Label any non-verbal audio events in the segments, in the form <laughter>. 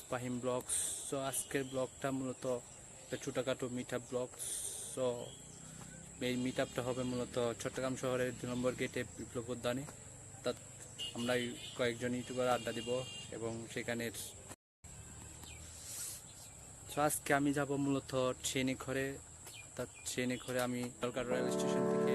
স্পাহিম vlogs so আজকের ব্লগটা মূলত একটা ছোটোখাটো মিট আপ ব্লগস সো এই মিট আপটা হবে মূলত চট্টগ্রাম শহরের দু নম্বর গেটে বিপ্লব উদ্যানে। তা আমরা কয়েকজন ইউটিউবার আড্ডা দিব এবং সেখানে তো আজকে আমি যাব মূলত ট্রেনে ঘরে অর্থাৎ ট্রেনে ঘরে আমি কলকাতা রেল স্টেশন থেকে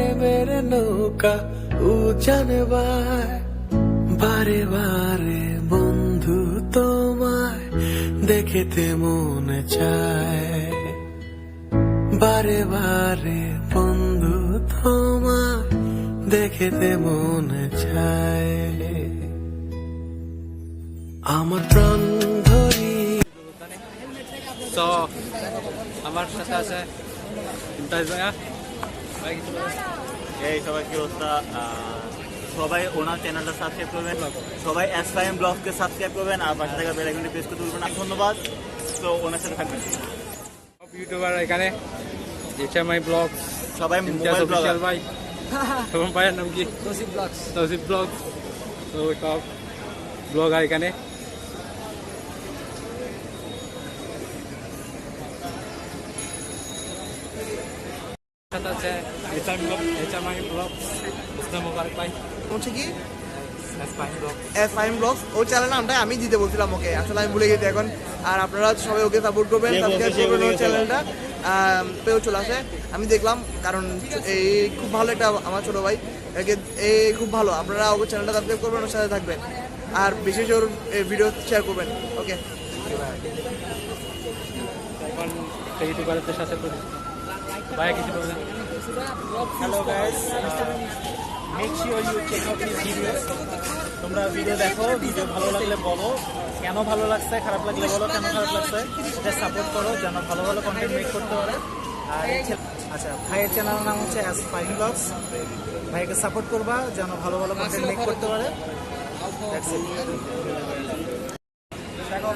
নৌকা উজান বারে বারে বন্ধু তোমায় দেখেতে মন চায়। বারে বারে বন্ধু তোমায় দেখেতে মন চায়। আমার প্রাণ ধরি। আমার সাথে আছে, ভাই কিছু? এই সবাই কি অবস্থা? সবাই ওনার চ্যানেলটা সাবস্ক্রাইব করবেন। সবাই এসপাইএম ব্লগকে সাবস্ক্রাইব করবেন আর পাশে থাকা বেল আইকনটি প্রেস করতে ভুলবেন না। ধন্যবাদ। তো ওনার সাথে থাকবেন। সব ইউটিউবার এখানে এইচএমআই ব্লগ সবাই মোবাইল ব্লগার ভাই। <laughs> এবং ভাইয়ের নাম কি? তৌসিফ ব্লগস তৌসিফ ব্লগ তো সব ব্লগার এখানে। সাথে আছে। মোবারক ভাই হচ্ছে কি? ব্লগস ও চ্যানেল নামটা আমি দিতে বলছিলাম ওকে। আসলে আমি ভুলে গেছি এখন। আর আপনারা সবাই ওকে সাপোর্ট করবেন সাবস্ক্রাইব করবেন ওর চ্যানেলটা পেও চলে আসে। আমি দেখলাম কারণ এই খুব ভালো একটা আমার ছোট ভাই। একে এই খুব ভালো। আপনারা ওকে চ্যানেলটা সাবস্ক্রাইব করবেন ওর সাথে থাকবেন। আর বিশেষ ওর ভিডিও শেয়ার করবেন। ওকে। এখন সাথে বলবেন hello guys make sure you check out this video তোমরা ভিডিও দেখো ভিডিও ভালো লাগলে বলো। কেন ভালো লাগছে, খারাপ লাগলে বলো, কেন খারাপ লাগছে, এটা সাপোর্ট করো, যেন ভালো ভালো কন্টেন্ট মেক করতে পারে। আর আচ্ছা ভাইয়ের চ্যানেলের নাম হচ্ছে অ্যাস ফাইন ব্লগস ভাইকে সাপোর্ট করবা, যেন ভালো ভালো কন্টেন্ট মেক করতে পারে. দেখা।